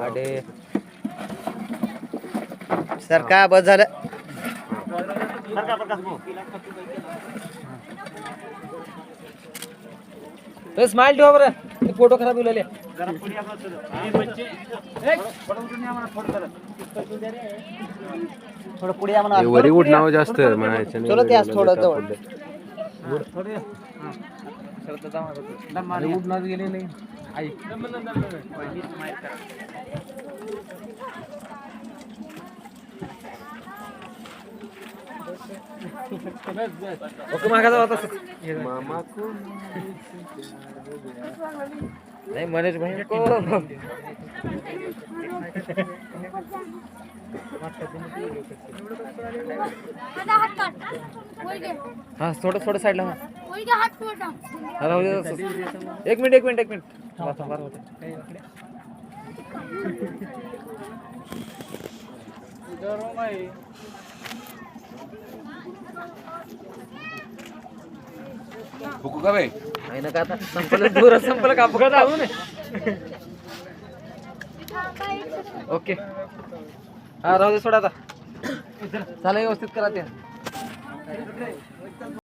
अडे sir का बस झालं? Smile ठेवा बरं. फोटो खराब होईल थोडं पुढे या म्हणा. वरी उडणावं जास्त म्हणायचं चलो ते आज थोडं जवळ. गेले नाही आई ओके मागा जाऊ आता मामा नाही मनोज भाई को हा थोडं थोडं साईडला हा. हा. एक मिनिट एक मिनिट एक मिनिट. फुकू का बाई? नाही ना का आता? संपलं दूर संपलं का? अपघात आहो ना ओके. हा राहू दे सोडा आता. चला व्यवस्थित करा ते.